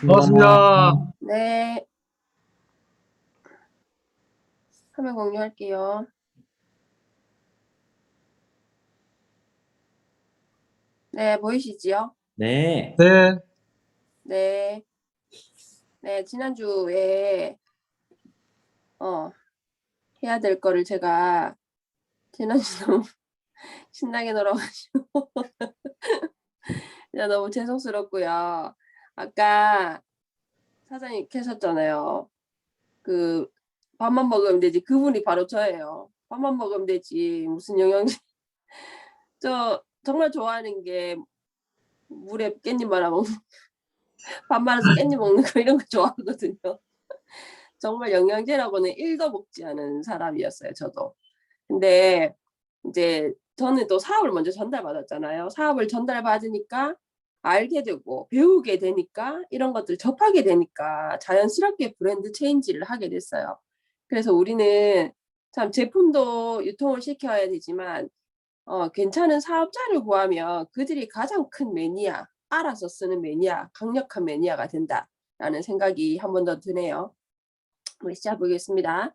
고맙습니다. 네. 화면 공유할게요. 네, 보이시지요? 네. 네. 네. 네, 지난주에 어 해야 될 거를 제가 지난주 너무 신나게 놀아가지고 너무 죄송스럽고요. 아까 사장님 계셨잖아요. 그 밥만 먹으면 되지. 그분이 바로 저예요. 밥만 먹으면 되지. 무슨 영양제. 저 정말 좋아하는 게 물에 깻잎 말아 먹는 밥 말아서 깻잎 먹는 거 이런 거 좋아하거든요. 정말 영양제라고는 1도 먹지 않은 사람이었어요. 저도. 근데 이제 저는 또 사업을 먼저 전달받았잖아요. 사업을 전달받으니까 알게 되고 배우게 되니까 이런 것들 접하게 되니까 자연스럽게 브랜드 체인지를 하게 됐어요. 그래서 우리는 참 제품도 유통을 시켜야 되지만 어, 괜찮은 사업자를 구하면 그들이 가장 큰 매니아, 알아서 쓰는 매니아, 강력한 매니아가 된다라는 생각이 한 번 더 드네요. 한번 시작해 보겠습니다.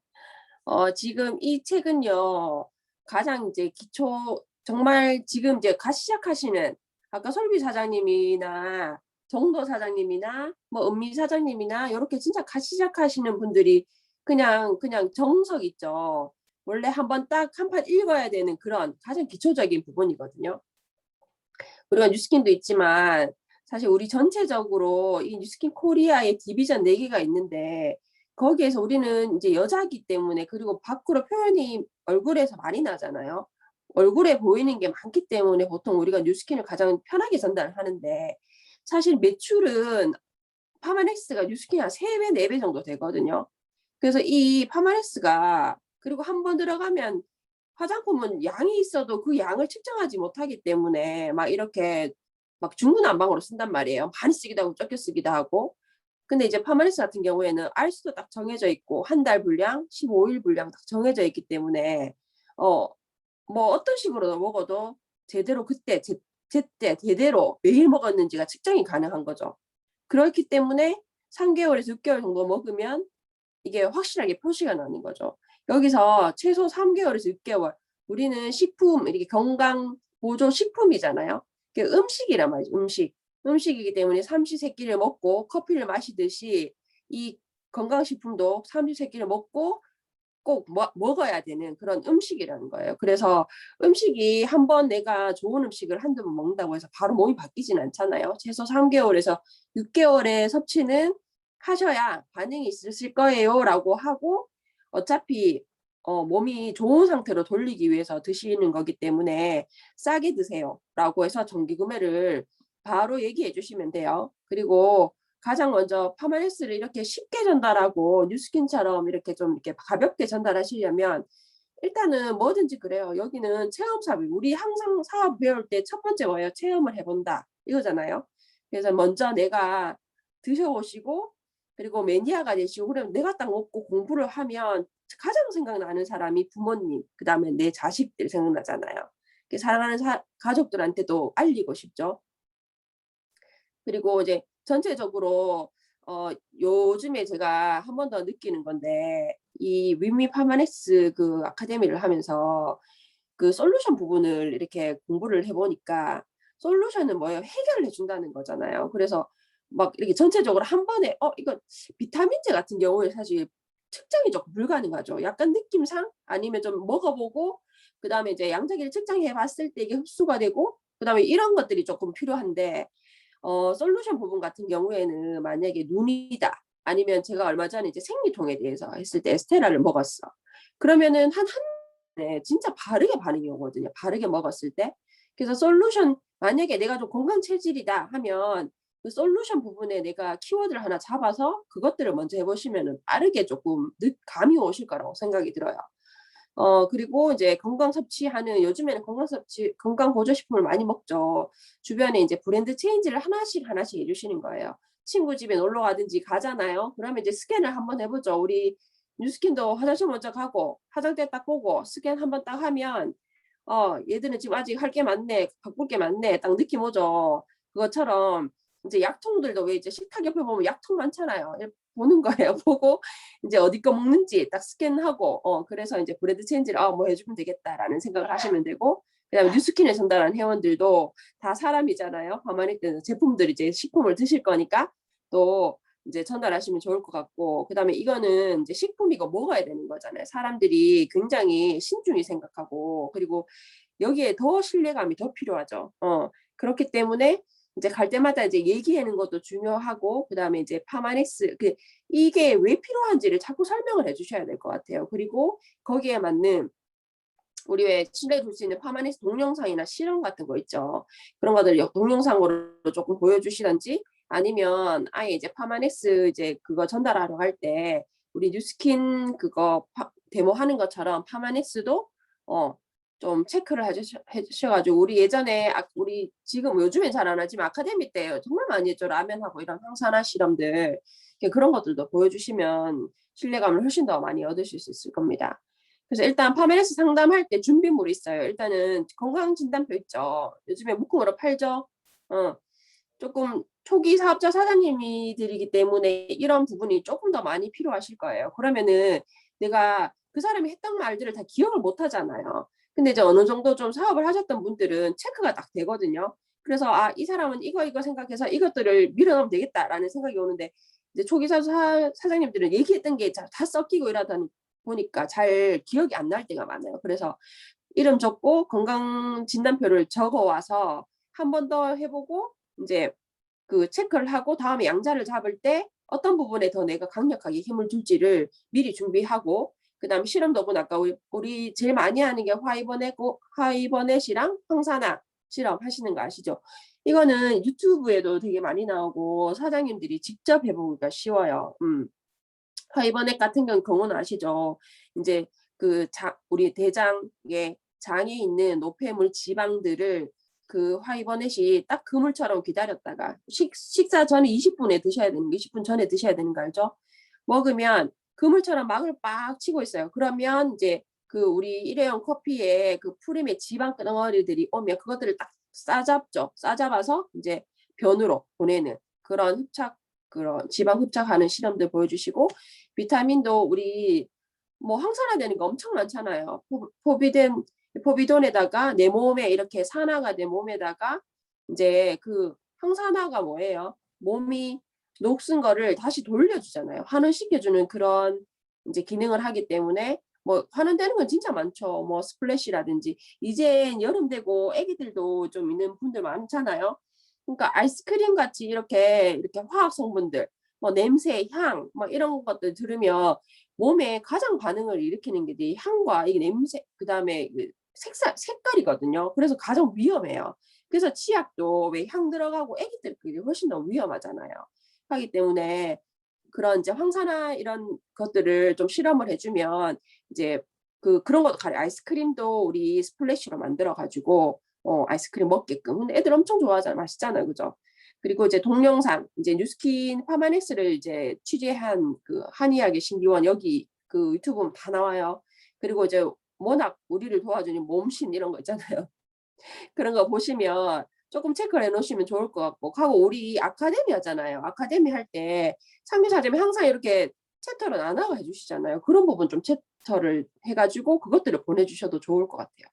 어, 지금 이 책은요, 가장 이제 기초, 정말 지금 이제 갓 시작하시는 아까 솔비 사장님이나 정도 사장님이나 뭐 은미 사장님이나 이렇게 진짜 갓 시작하시는 분들이 그냥 그냥 정석 있죠. 원래 한번 딱 한 판 읽어야 되는 그런 가장 기초적인 부분이거든요. 우리가 뉴스킨도 있지만 사실 우리 전체적으로 이 뉴스킨 코리아의 디비전 4개가 있는데 거기에서 우리는 이제 여자기 때문에 그리고 밖으로 표현이 얼굴에서 많이 나잖아요. 얼굴에 보이는 게 많기 때문에 보통 우리가 뉴스킨을 가장 편하게 전달하는데 사실 매출은 파마넥스가 뉴스킨 한 3배, 4배 정도 되거든요. 그래서 이 파마넥스가 그리고 한 번 들어가면 화장품은 양이 있어도 그 양을 측정하지 못하기 때문에 막 이렇게 막 중구난방으로 쓴단 말이에요. 많이 쓰기도 하고 적게 쓰기도 하고. 근데 이제 파마넥스 같은 경우에는 알수도 딱 정해져 있고 한 달 분량, 15일 분량 딱 정해져 있기 때문에 어 뭐 어떤 식으로 먹어도 제대로 그때 제, 제때 제대로 매일 먹었는지가 측정이 가능한 거죠. 그렇기 때문에 3개월에서 6개월 정도 먹으면 이게 확실하게 표시가 나는 거죠. 여기서 최소 3개월에서 6개월 우리는 식품 이렇게 건강 보조 식품이잖아요. 그게 음식이란 말이죠. 음식. 음식이기 때문에 삼시세끼를 먹고 커피를 마시듯이 이 건강식품도 삼시세끼를 먹고 꼭 먹, 먹어야 되는 그런 음식이라는 거예요. 그래서 음식이 한번 내가 좋은 음식을 한두 번 먹는다고 해서 바로 몸이 바뀌진 않잖아요. 최소 3개월에서 6개월의 섭취는 하셔야 반응이 있으실 거예요. 라고 하고 어차피 어, 몸이 좋은 상태로 돌리기 위해서 드시는 거기 때문에 싸게 드세요. 라고 해서 정기 구매를 바로 얘기해 주시면 돼요. 그리고 가장 먼저 파마헬스를 이렇게 쉽게 전달하고 뉴스킨처럼 이렇게 좀 이렇게 가볍게 전달하시려면 일단은 뭐든지 그래요. 여기는 체험 사업. 우리 항상 사업 배울 때 첫 번째 뭐예요? 체험을 해본다. 이거잖아요. 그래서 먼저 내가 드셔보시고 그리고 매니아가 되시고 그러면 내가 딱 먹고 공부를 하면 가장 생각나는 사람이 부모님, 그 다음에 내 자식들 생각나잖아요. 사랑하는 사, 가족들한테도 알리고 싶죠. 그리고 이제 전체적으로 어, 요즘에 제가 한 번 더 느끼는 건데 이 윈미 파마넥스 그 아카데미를 하면서 그 솔루션 부분을 이렇게 공부를 해보니까 솔루션은 뭐예요? 해결을 해준다는 거잖아요. 그래서 막 이렇게 전체적으로 한 번에 어 이거 비타민제 같은 경우에 사실 측정이 조금 불가능하죠. 약간 느낌상 아니면 좀 먹어보고 그 다음에 이제 양자기를 측정해 봤을 때 이게 흡수가 되고 그 다음에 이런 것들이 조금 필요한데 어 솔루션 부분 같은 경우에는 만약에 눈이다 아니면 제가 얼마 전에 이제 생리통에 대해서 했을 때 에스테라를 먹었어. 그러면은 한 한, 진짜 바르게 반응이 오거든요. 바르게 먹었을 때. 그래서 솔루션 만약에 내가 좀 건강 체질이다 하면 그 솔루션 부분에 내가 키워드를 하나 잡아서 그것들을 먼저 해보시면은 빠르게 조금 늦 감이 오실 거라고 생각이 들어요. 어 그리고 이제 건강 섭취하는 요즘에는 건강 섭취 건강 보조식품을 많이 먹죠. 주변에 이제 브랜드 체인지를 하나씩 하나씩 해주시는 거예요. 친구 집에 놀러 가든지 가잖아요. 그러면 이제 스캔을 한번 해보죠. 우리 뉴스킨도 화장실 먼저 가고 화장대 딱 보고 스캔 한번 딱 하면 어 얘들은 지금 아직 할 게 많네 바꿀 게 많네 딱 느낌 오죠. 그것처럼 이제 약통들도 왜 이제 식탁 옆에 보면 약통 많잖아요. 보는 거예요. 보고 이제 어디 거 먹는지 딱 스캔하고 어 그래서 이제 브레드 체인지를 아뭐 해주면 되겠다라는 생각을 하시면 되고 그다음에 뉴스킨에 전달한 회원들도 다 사람이잖아요. 가만히 있는 제품들 이제 식품을 드실 거니까 또 이제 전달하시면 좋을 것 같고 그다음에 이거는 이제 식품이고 먹어야 되는 거잖아요. 사람들이 굉장히 신중히 생각하고 그리고 여기에 더 신뢰감이 더 필요하죠. 어 그렇기 때문에 이제 갈 때마다 이제 얘기하는 것도 중요하고 그다음에 이제 파마넥스 그 이게 왜 필요한지를 자꾸 설명을 해 주셔야 될 것 같아요. 그리고 거기에 맞는 우리 왜 신뢰 줄수 있는 파마넥스 동영상이나 실험 같은 거 있죠. 그런 것들 역- 동영상으로 조금 보여주시던지 아니면 아예 이제 파마넥스 이제 그거 전달하러 갈 때 우리 뉴스킨 그거 파- 데모 하는 것처럼 파마넥스도 어 좀 체크를 해주셔, 해주셔가지고 우리 예전에 아, 우리 지금 요즘엔 잘 안 하지만 아카데미 때 정말 많이 했죠 라면하고 이런 항산화 실험들 그런 것들도 보여주시면 신뢰감을 훨씬 더 많이 얻으실 수 있을 겁니다. 그래서 일단 파메레스 상담할 때 준비물이 있어요. 일단은 건강진단표 있죠. 요즘에 묶음으로 팔죠. 어, 조금 초기 사업자 사장님이들이기 때문에 이런 부분이 조금 더 많이 필요하실 거예요. 그러면은 내가 그 사람이 했던 말들을 다 기억을 못 하잖아요. 근데 이제 어느 정도 좀 사업을 하셨던 분들은 체크가 딱 되거든요. 그래서 아, 이 사람은 이거 이거 생각해서 이것들을 밀어넣으면 되겠다라는 생각이 오는데 이제 초기 사, 사, 사장님들은 얘기했던 게 다 섞이고 이러다 보니까 잘 기억이 안 날 때가 많아요. 그래서 이름 적고 건강 진단표를 적어 와서 한 번 더 해보고 이제 그 체크를 하고 다음에 양자를 잡을 때 어떤 부분에 더 내가 강력하게 힘을 줄지를 미리 준비하고 그 다음 실험 도구는 아까 우리, 제일 많이 하는 게 화이버넷 화이버넷이랑 황산화 실험 하시는 거 아시죠? 이거는 유튜브에도 되게 많이 나오고 사장님들이 직접 해보기가 쉬워요. 음. 화이버넷 같은 경우 경우는 아시죠? 이제 그 자, 우리 대장의 장에 있는 노폐물 지방들을 그 화이버넷이 딱 그물처럼 기다렸다가 식, 식사 전에 20분에 드셔야 되는 거 20분 전에 드셔야 되는 거 알죠? 먹으면 그물처럼 막을 빡 치고 있어요. 그러면 이제 그 우리 일회용 커피에 그 프림의 지방 덩어리들이 오면 그것들을 딱 싸잡죠. 싸잡아서 이제 변으로 보내는 그런 흡착 그런 지방 흡착하는 실험들 보여주시고 비타민도 우리 뭐 항산화되는 거 엄청 많잖아요. 포- 포비덴 포비돈에다가 내 몸에 이렇게 산화가 내 몸에다가 이제 그 항산화가 뭐예요? 몸이 녹슨 거를 다시 돌려주잖아요. 환원시켜주는 그런 이제 기능을 하기 때문에 뭐 환원되는 건 진짜 많죠. 뭐 스플래시라든지 이제 여름 되고 아기들도 좀 있는 분들 많잖아요. 그러니까 아이스크림 같이 이렇게 이렇게 화학 성분들, 뭐 냄새, 향, 뭐 이런 것들 들으면 몸에 가장 반응을 일으키는 게 이 향과 이 냄새, 그 다음에 색깔 색깔이거든요. 그래서 가장 위험해요. 그래서 치약도 왜 향 들어가고 아기들끼리 훨씬 더 위험하잖아요. 하기 때문에 그런 이제 황산화 이런 것들을 좀 실험을 해주면 이제 그 그런 것도 가려. 아이스크림도 우리 스플래시로 만들어 가지고 어 아이스크림 먹게끔. 근데 애들 엄청 좋아하잖아요 맛있잖아요. 그죠? 그리고 이제 동영상 이제 뉴스킨 파마넥스를 이제 취재한 그 한의학의 신기원 여기 그 유튜브 다 나와요. 그리고 이제 워낙 우리를 도와주는 몸신 이런 거 있잖아요. 그런 거 보시면 조금 체크를 해놓으시면 좋을 것 같고. 하고 우리 아카데미 하잖아요. 아카데미 할 때 상교사님이 항상 이렇게 챕터를 나눠 해주시잖아요. 그런 부분 좀 챕터를 해가지고 그것들을 보내주셔도 좋을 것 같아요.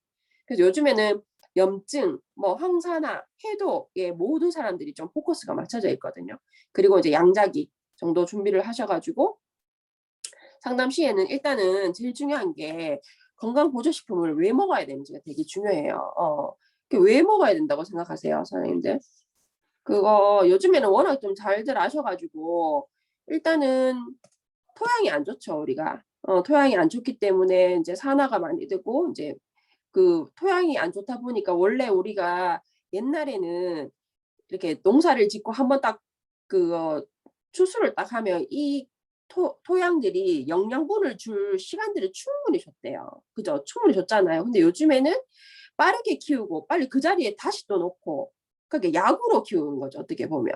그래서 요즘에는 염증, 뭐 황산화, 해독에 모든 사람들이 좀 포커스가 맞춰져 있거든요. 그리고 이제 양자기 정도 준비를 하셔가지고 상담 시에는 일단은 제일 중요한 게 건강 보조식품을 왜 먹어야 되는지가 되게 중요해요. 어, 왜 먹어야 된다고 생각하세요, 선생님들? 그거 요즘에는 워낙 좀 잘들 아셔가지고 일단은 토양이 안 좋죠, 우리가. 어, 토양이 안 좋기 때문에 이제 산화가 많이 되고 이제 그 토양이 안 좋다 보니까 원래 우리가 옛날에는 이렇게 농사를 짓고 한번 딱그 추수를 딱 하면 이 토, 토양들이 영양분을 줄 시간들을 충분히 줬대요. 그죠? 충분히 줬잖아요. 근데 요즘에는 빠르게 키우고 빨리 그 자리에 다시 또 놓고 그게 약으로 키우는 거죠. 어떻게 보면.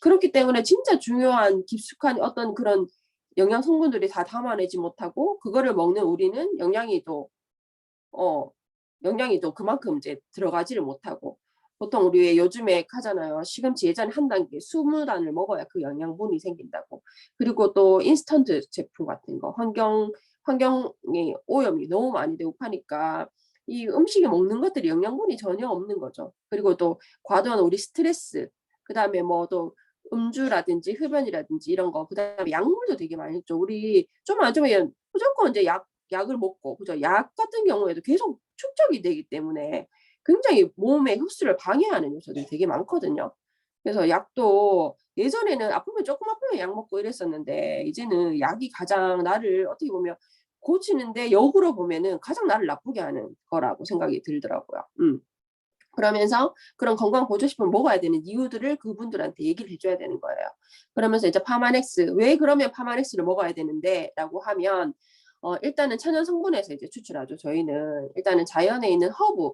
그렇기 때문에 진짜 중요한 깊숙한 어떤 그런 영양 성분들이 다 담아내지 못하고 그거를 먹는 우리는 영양이 또 어, 영양이 또 그만큼 이제 들어가지를 못하고 보통 우리 왜 요즘에 하잖아요. 시금치 예전에 한 단계 20단을 먹어야 그 영양분이 생긴다고. 그리고 또 인스턴트 제품 같은 거 환경 환경이 오염이 너무 많이 되고 파니까 이 음식에 먹는 것들이 영양분이 전혀 없는 거죠. 그리고 또 과도한 우리 스트레스, 그 다음에 뭐 또 음주라든지 흡연이라든지 이런 거, 그 다음에 약물도 되게 많이 했죠. 우리 좀 안 좋으면 무조건 이제 약 약을 먹고 그죠. 약 같은 경우에도 계속 축적이 되기 때문에 굉장히 몸의 흡수를 방해하는 요소들이 되게 많거든요. 그래서 약도 예전에는 아프면 조금 아프면 약 먹고 이랬었는데 이제는 약이 가장 나를 어떻게 보면 고치는데 역으로 보면은 가장 나를 나쁘게 하는 거라고 생각이 들더라고요. 음. 그러면서 그런 건강 보조식품을 먹어야 되는 이유들을 그분들한테 얘기를 해줘야 되는 거예요. 그러면서 이제 파마넥스 왜 그러면 파마넥스를 먹어야 되는데라고 하면 어, 일단은 천연 성분에서 이제 추출하죠. 저희는 일단은 자연에 있는 허브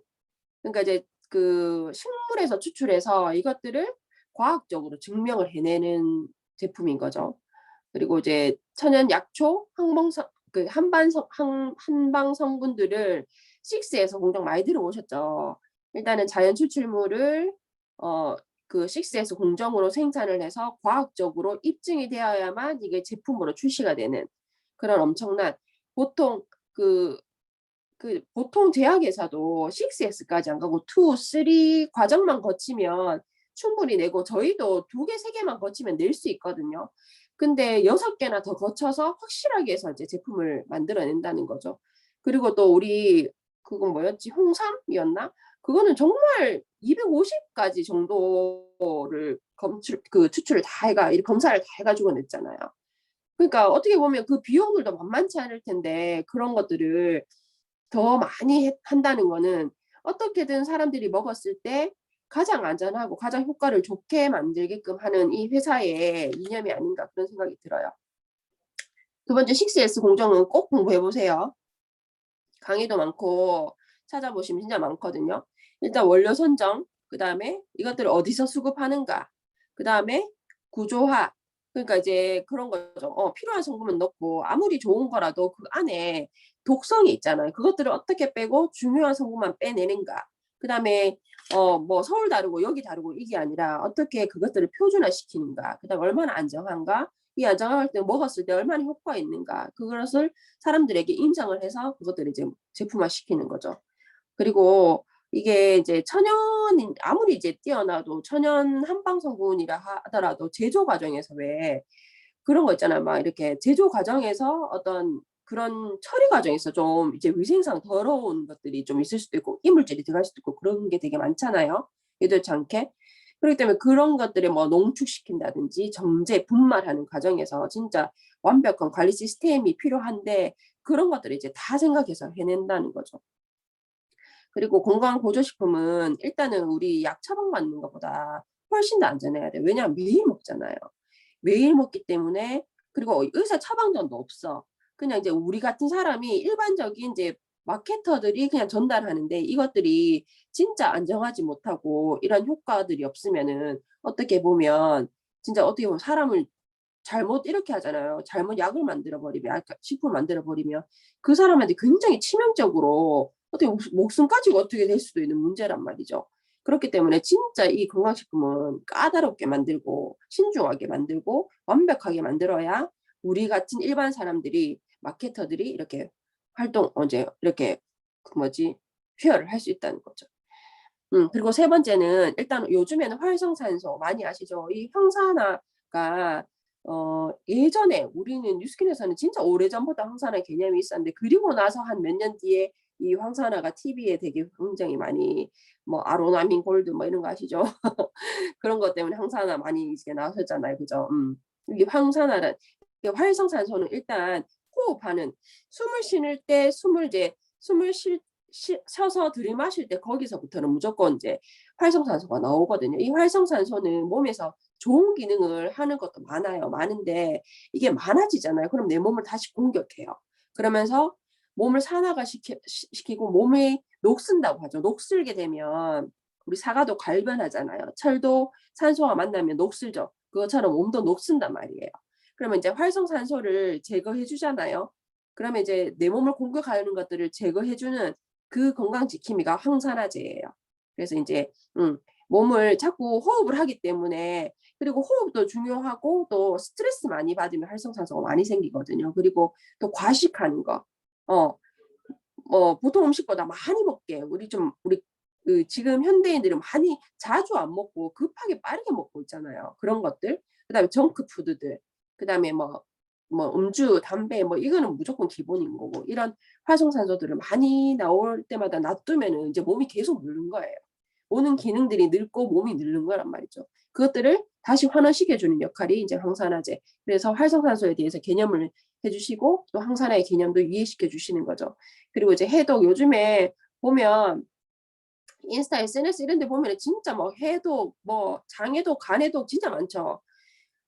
그러니까 이제 그 식물에서 추출해서 이것들을 과학적으로 증명을 해내는 제품인 거죠. 그리고 이제 천연 약초, 항봉성 그 한반 성 한, 한방 성분들을 6에서 공정 많이 들어오셨죠. 일단은 자연 추출물을 어 그 6에서 공정으로 생산을 해서 과학적으로 입증이 되어야만 이게 제품으로 출시가 되는 그런 엄청난 보통 그 그 보통 제약회사도 6S까지 안 가고 2, 3 과정만 거치면 충분히 내고 저희도 두 개, 세 개만 거치면 낼 수 있거든요. 근데 여섯 개나 더 거쳐서 확실하게 해서 이제 제품을 만들어낸다는 거죠. 그리고 또 우리 그건 뭐였지? 홍삼이었나? 그거는 정말 250까지 정도를 검출 그 추출을 다 해가 이 검사를 다 해가지고 냈잖아요. 그러니까 어떻게 보면 그 비용들도 만만치 않을 텐데 그런 것들을 더 많이 해- 한다는 거는 어떻게든 사람들이 먹었을 때 가장 안전하고 가장 효과를 좋게 만들게끔 하는 이 회사의 이념이 아닌가 그런 생각이 들어요. 두 번째 6S 공정은 꼭 공부해 보세요. 강의도 많고 찾아보시면 진짜 많거든요. 일단 원료 선정, 그 다음에 이것들을 어디서 수급하는가, 그 다음에 구조화. 그러니까 이제 그런 거죠. 어, 필요한 성분은 넣고 아무리 좋은 거라도 그 안에 독성이 있잖아요. 그것들을 어떻게 빼고 중요한 성분만 빼내는가. 그 다음에 어, 뭐 서울 다르고 여기 다르고 이게 아니라 어떻게 그것들을 표준화시키는가. 그 다음 얼마나 안정한가. 이 안정할 때 먹었을 때 얼마나 효과가 있는가. 그것을 사람들에게 인정을 해서 그것들을 이제 제품화 시키는 거죠. 그리고 이게 이제 천연 아무리 이제 뛰어나도 천연 한방 성분이라 하더라도 제조 과정에서 왜 그런 거 있잖아요. 막 이렇게 제조 과정에서 어떤 그런 처리 과정에서 좀 이제 위생상 더러운 것들이 좀 있을 수도 있고 이물질이 들어갈 수도 있고 그런 게 되게 많잖아요. 예도치 않게. 그렇기 때문에 그런 것들을 뭐 농축시킨다든지 정제 분말하는 과정에서 진짜 완벽한 관리 시스템이 필요한데 그런 것들을 이제 다 생각해서 해낸다는 거죠. 그리고 건강 보조식품은 일단은 우리 약 처방 받는 것보다 훨씬 더 안전해야 돼. 왜냐하면 매일 먹잖아요. 매일 먹기 때문에 그리고 의사 처방전도 없어. 그냥 이제 우리 같은 사람이 일반적인 이제 마케터들이 그냥 전달하는데 이것들이 진짜 안정하지 못하고 이런 효과들이 없으면은 어떻게 보면 진짜 어떻게 보면 사람을 잘못 이렇게 하잖아요. 잘못 약을 만들어 버리면 식품을 만들어 버리면 그 사람한테 굉장히 치명적으로 어떻게 목숨 까지 어떻게 될 수도 있는 문제란 말이죠. 그렇기 때문에 진짜 이 건강식품은 까다롭게 만들고 신중하게 만들고 완벽하게 만들어야 우리 같은 일반 사람들이 마케터들이 이렇게 활동 언제 이렇게 그 뭐지 쉐어를 할 수 있다는 거죠. 음, 그리고 세 번째는 일단 요즘에는 활성산소 많이 아시죠? 이 황산화가 어, 예전에 우리는 뉴스킨에서는 진짜 오래전부터 황산화 개념이 있었는데 그리고 나서 한 몇 년 뒤에 이 황산화가 TV에 되게 굉장히 많이 뭐 아로나민 골드 뭐 이런 거 아시죠? 그런 것 때문에 황산화 많이 이제 나왔었잖아요. 그죠? 음. 이게 황산화는 활성산소는 일단 호흡하는 숨을 쉬는 때 숨을 이제 숨을 쉬, 쉬, 쉬어서 들이마실 때 거기서부터는 무조건 이제 활성산소가 나오거든요. 이 활성산소는 몸에서 좋은 기능을 하는 것도 많아요. 많은데 이게 많아지잖아요. 그럼 내 몸을 다시 공격해요. 그러면서 몸을 산화가 시키, 시키고 몸이 녹슨다고 하죠. 녹슬게 되면 우리 사과도 갈변하잖아요. 철도 산소와 만나면 녹슬죠. 그것처럼 몸도 녹슨단 말이에요. 그러면 이제 활성산소를 제거해 주잖아요. 그러면 이제 내 몸을 공격하는 것들을 제거해 주는 그 건강 지킴이가 황산화제예요. 그래서 이제 음, 몸을 자꾸 호흡을 하기 때문에 그리고 호흡도 중요하고 또 스트레스 많이 받으면 활성산소가 많이 생기거든요. 그리고 또 과식하는 거. 어, 뭐 보통 음식보다 많이 먹게 우리 좀 우리 그 지금 현대인들이 많이 자주 안 먹고 급하게 빠르게 먹고 있잖아요. 그런 것들. 그다음에 정크 푸드들. 그 다음에 뭐 뭐 음주, 담배 뭐 이거는 무조건 기본인 거고 이런 활성산소들을 많이 나올 때마다 놔두면은 이제 몸이 계속 늙는 거예요. 오는 기능들이 늙고 몸이 늙는 거란 말이죠. 그것들을 다시 환원시켜 주는 역할이 이제 항산화제. 그래서 활성산소에 대해서 개념을 해주시고 또 항산화의 개념도 이해시켜 주시는 거죠. 그리고 이제 해독 요즘에 보면 인스타, SNS 이런 데 보면 진짜 뭐 해독, 뭐 장해독, 간해독 진짜 많죠.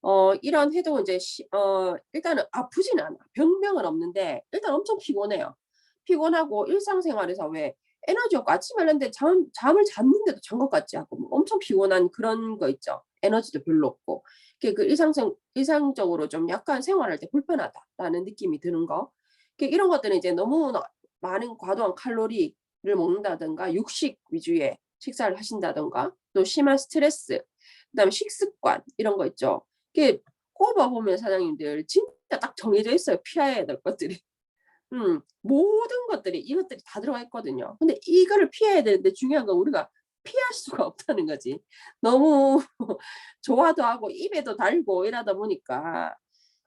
어, 이런 해독은 이제 시, 어, 일단은 아프진 않아. 병명은 없는데 일단 엄청 피곤해요. 피곤하고 일상생활에서 왜 에너지 없고 아침에 하는데 잠, 잠을 잤는데도 잔 것 같지 않고 뭐 엄청 피곤한 그런 거 있죠. 에너지도 별로 없고. 그 일상생, 일상적으로 좀 약간 생활할 때 불편하다라는 느낌이 드는 거. 그 이런 것들은 이제 너무 많은 과도한 칼로리를 먹는다든가 육식 위주의 식사를 하신다든가 또 심한 스트레스, 그다음에 식습관 이런 거 있죠. 이게 꼽아보면 사장님들 진짜 딱 정해져 있어요. 피해야 될 것들이. 음, 모든 것들이 이것들이 다 들어가 있거든요. 근데 이거를 피해야 되는데 중요한 건 우리가 피할 수가 없다는 거지. 너무 좋아도 하고 입에도 달고 이러다 보니까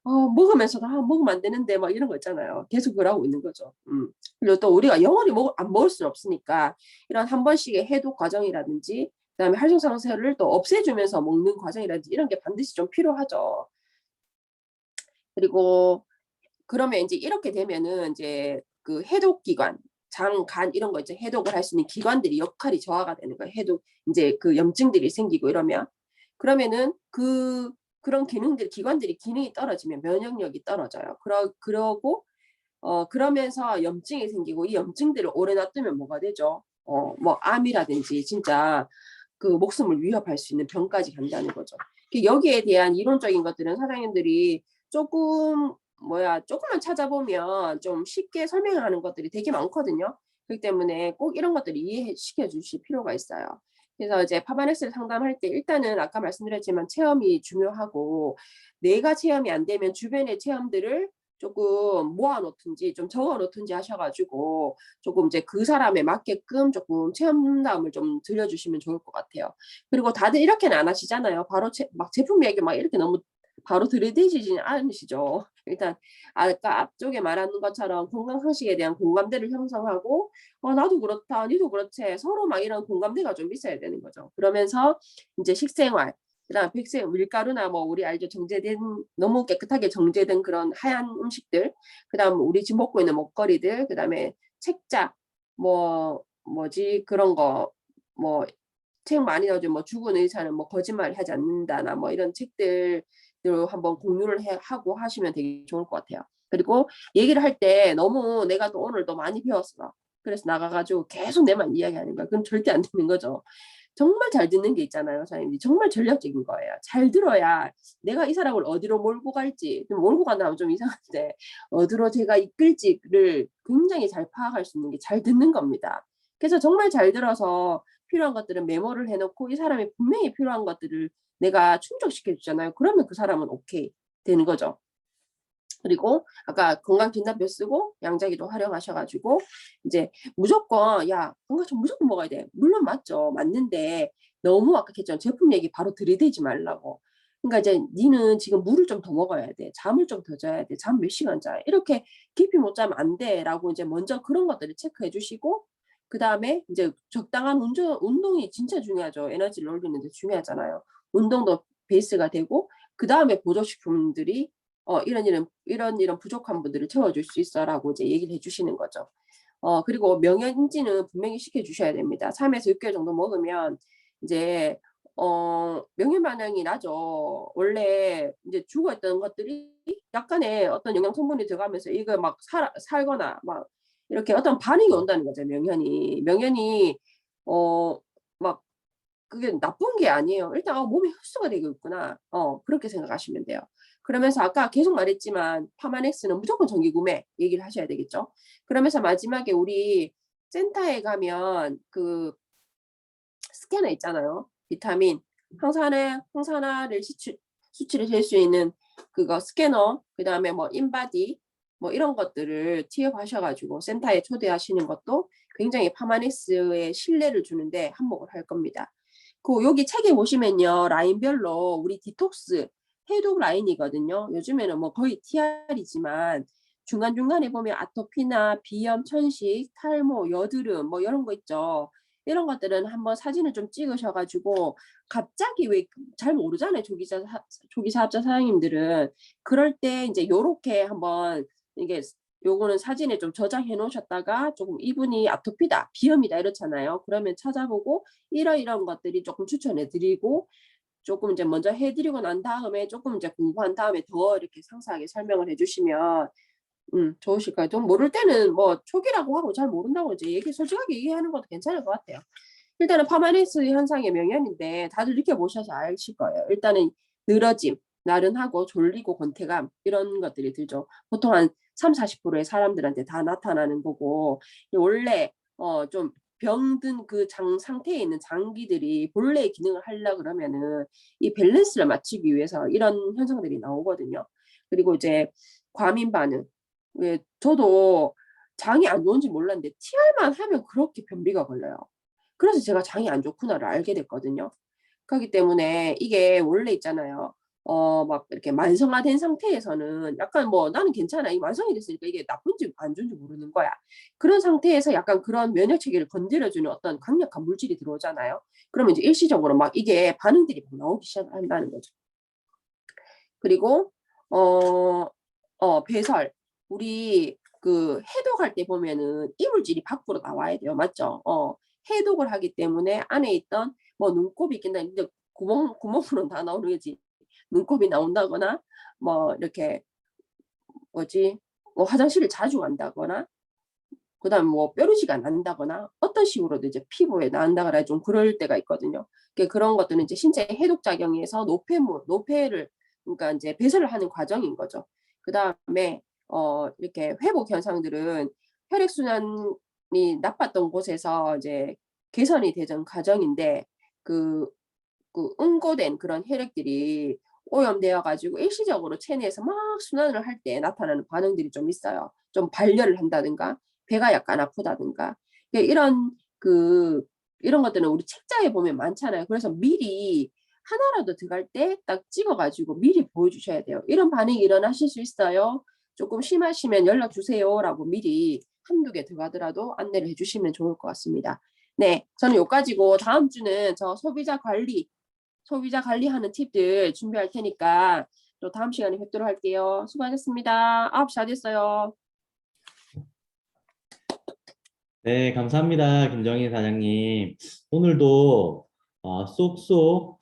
어, 먹으면서도 아, 먹으면 안 되는데 막 이런 거 있잖아요. 계속 그러고 있는 거죠. 음. 그리고 또 우리가 영원히 먹, 안 먹을 수는 없으니까 이런 한 번씩의 해독 과정이라든지 그다음에 활성산소를 또 없애주면서 먹는 과정이라든지 이런 게 반드시 좀 필요하죠. 그리고 그러면 이제 이렇게 되면은 이제 그 해독 기관, 장, 간 이런 거 이제 해독을 할 수 있는 기관들이 역할이 저하가 되는 거예요. 해독 이제 그 염증들이 생기고 이러면 그러면은 그 그런 기능들 기관들이 기능이 떨어지면 면역력이 떨어져요. 그러 그러고 어 그러면서 염증이 생기고 이 염증들을 오래 놔두면 뭐가 되죠? 어뭐 암이라든지 진짜 그 목숨을 위협할 수 있는 병까지 간다는 거죠. 그 여기에 대한 이론적인 것들은 사장님들이 조금 뭐야 조금만 찾아보면 좀 쉽게 설명하는 것들이 되게 많거든요. 그렇기 때문에 꼭 이런 것들을 이해시켜 주실 필요가 있어요. 그래서 이제 파바넥스를 상담할 때 일단은 아까 말씀드렸지만 체험이 중요하고 내가 체험이 안 되면 주변의 체험들을 조금 모아놓든지 좀 적어놓든지 하셔가지고 조금 이제 그 사람에 맞게끔 조금 체험담을 좀 들려주시면 좋을 것 같아요. 그리고 다들 이렇게는 안 하시잖아요. 바로 체, 막 제품 얘기 막 이렇게 너무 바로 들이대시지는 않으시죠. 일단 아까 앞쪽에 말하는 것처럼 건강 상식에 대한 공감대를 형성하고 어 나도 그렇다, 니도 그렇지 서로 막 이런 공감대가 좀 있어야 되는 거죠. 그러면서 이제 식생활 그다음 백색 밀가루나 뭐 우리 알죠 정제된 너무 깨끗하게 정제된 그런 하얀 음식들 그다음 우리 지금 먹고 있는 먹거리들 그다음에 책자 뭐 뭐지 그런 거 뭐 책 많이 나오죠 뭐 죽은 의사는 뭐 거짓말 하지 않는다나 뭐 이런 책들 한번 공유를 해, 하고 하시면 되게 좋을 것 같아요. 그리고 얘기를 할 때 너무 내가 또 오늘 또 많이 배웠어. 그래서 나가가지고 계속 내만 이야기하는 거야. 그럼 절대 안 되는 거죠. 정말 잘 듣는 게 있잖아요, 사장님이 정말 전략적인 거예요. 잘 들어야 내가 이 사람을 어디로 몰고 갈지, 좀 몰고 간다면 좀 이상한데 어디로 제가 이끌지를 굉장히 잘 파악할 수 있는 게 잘 듣는 겁니다. 그래서 정말 잘 들어서 필요한 것들은 메모를 해놓고 이 사람이 분명히 필요한 것들을 내가 충족시켜 주잖아요. 그러면 그 사람은 오케이 되는 거죠. 그리고 아까 건강 진단표 쓰고 양자기도 활용하셔가지고 이제 무조건 야 건강청 무조건 먹어야 돼. 물론 맞죠. 맞는데 너무 아까 했잖아 제품 얘기 바로 들이대지 말라고. 그러니까 이제 니는 지금 물을 좀 더 먹어야 돼. 잠을 좀 더 자야 돼. 잠 몇 시간 자. 이렇게 깊이 못 자면 안 돼라고 이제 먼저 그런 것들을 체크해 주시고 그 다음에 이제 적당한 운전, 운동이 진짜 중요하죠. 에너지를 올리는 데 중요하잖아요. 운동도 베이스가 되고 그 다음에 보조식품들이 어 이런 이런 이런 이런 부족한 분들을 채워줄 수 있어라고 이제 얘기를 해주시는 거죠. 어 그리고 명현인지는 분명히 시켜주셔야 됩니다. 3에서 6개월 정도 먹으면 이제 어 명현 반응이 나죠. 원래 이제 죽어있던 것들이 약간의 어떤 영양 성분이 들어가면서 이거 막 살, 살거나 막 이렇게 어떤 반응이 온다는 거죠. 명현이 명현이 어 막 그게 나쁜 게 아니에요. 일단 어, 몸이 흡수가 되고 있구나. 어 그렇게 생각하시면 돼요. 그러면서 아까 계속 말했지만 파마넥스는 무조건 정기 구매 얘기를 하셔야 되겠죠. 그러면서 마지막에 우리 센터에 가면 그 스캐너 있잖아요. 비타민, 항산화, 항산화를 시추, 수치를 잴 수 있는 그거 스캐너, 그 다음에 뭐 인바디, 뭐 이런 것들을 티업하셔가지고 센터에 초대하시는 것도 굉장히 파마닉스에 신뢰를 주는데 한몫을 할 겁니다. 그 여기 책에 보시면요 라인별로 우리 디톡스 해독 라인이거든요. 요즘에는 뭐 거의 TR이지만 중간중간에 보면 아토피나 비염, 천식, 탈모, 여드름 뭐 이런 거 있죠. 이런 것들은 한번 사진을 좀 찍으셔가지고 갑자기 왜 잘 모르잖아요 조기자 사- 조기 사업자 사장님들은 그럴 때 이제 요렇게 한번 이게 요거는 사진에 좀 저장해 놓으셨다가 조금 이분이 아토피다 비염이다 이렇잖아요 그러면 찾아보고 이러이런 것들이 조금 추천해 드리고 조금 이제 먼저 해드리고 난 다음에 조금 이제 공부한 다음에 더 이렇게 상세하게 설명을 해주시면 음 좋으실 거예요. 좀 모를 때는 뭐 초기라고 하고 잘 모른다고 이제 얘기 솔직하게 얘기하는 것도 괜찮을 것 같아요. 일단은 파마네스 현상의 명현인데 다들 느껴보셔서 아실 거예요. 일단은 늘어짐, 나른하고 졸리고 권태감 이런 것들이 들죠. 보통 한 3, 40%의 사람들한테 다 나타나는 거고 원래 어 좀 병든 그 장 상태에 있는 장기들이 본래의 기능을 하려 그러면은 이 밸런스를 맞추기 위해서 이런 현상들이 나오거든요. 그리고 이제 과민 반응. 왜 저도 장이 안 좋은지 몰랐는데 TR만 하면 그렇게 변비가 걸려요. 그래서 제가 장이 안 좋구나를 알게 됐거든요. 그렇기 때문에 이게 원래 있잖아요. 어, 막 이렇게 만성화된 상태에서는 약간 뭐 나는 괜찮아. 이 만성이 됐으니까 이게 나쁜지 안 좋은지 모르는 거야. 그런 상태에서 약간 그런 면역 체계를 건드려주는 어떤 강력한 물질이 들어오잖아요. 그러면 이제 일시적으로 막 이게 반응들이 막 나오기 시작한다는 거죠. 그리고 어, 어, 배설. 우리 그 해독할 때 보면은 이물질이 밖으로 나와야 돼요. 맞죠? 어, 해독을 하기 때문에 안에 있던 뭐 눈곱이 있겠나 근데 구멍 구멍으로 다 나오는 거지. 눈곱이 나온다거나 뭐 이렇게 뭐지? 뭐 화장실을 자주 간다거나 그다음 뭐 뾰루지가 난다거나 어떤 식으로도 이제 피부에 난다거나 좀 그럴 때가 있거든요. 그러니까 그런 것들은 이제 신체 해독 작용에서 노폐물, 노폐를 그러니까 이제 배설을 하는 과정인 거죠. 그다음에 어 이렇게 회복 현상들은 혈액 순환이 나빴던 곳에서 이제 개선이 되는 과정인데 그, 그 응고된 그런 혈액들이 오염되어 가지고 일시적으로 체내에서 막 순환을 할 때 나타나는 반응들이 좀 있어요. 좀 발열을 한다든가 배가 약간 아프다든가 그러니까 이런 그 이런 것들은 우리 책자에 보면 많잖아요. 그래서 미리 하나라도 들어갈 때 딱 찍어가지고 미리 보여주셔야 돼요. 이런 반응이 일어나실 수 있어요. 조금 심하시면 연락 주세요라고 미리 한두 개 들어가더라도 안내를 해주시면 좋을 것 같습니다. 네, 저는 여기까지고 다음 주는 저 소비자 관리, 소비자 관리하는 팁들 준비할 테니까 또 다음 시간에 뵙도록 할게요. 수고하셨습니다. 9시 다 됐어요. 네, 감사합니다. 김정희 사장님. 오늘도 어, 쏙쏙